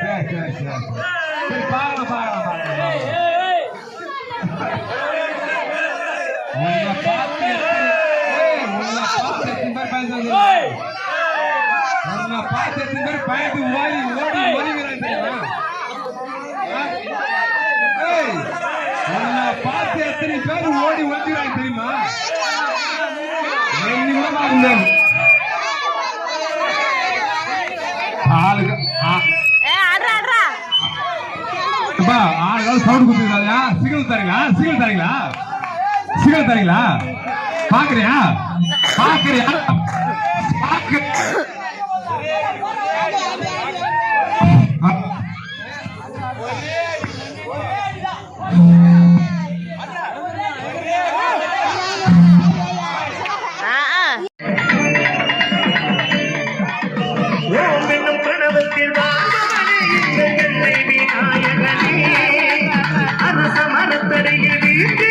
சரி சரி சரி எத்தனை பேர் பயந்து ஓடி ஓடி ஒளிகிறாங்க தெரியுமா? பார்த்து எத்தனை பேர் ஓடி தெரியுமா அப்பா ஆளாவது சவுண்ட் கொடுத்துருக்காங்க சிக்னல் தரீங்களா? சிக்னல் தரீங்களா? சிக்னல் தரீங்களா? பாக்குறியா? பாக்குறியா? பாக்குறியா Mm-hmm.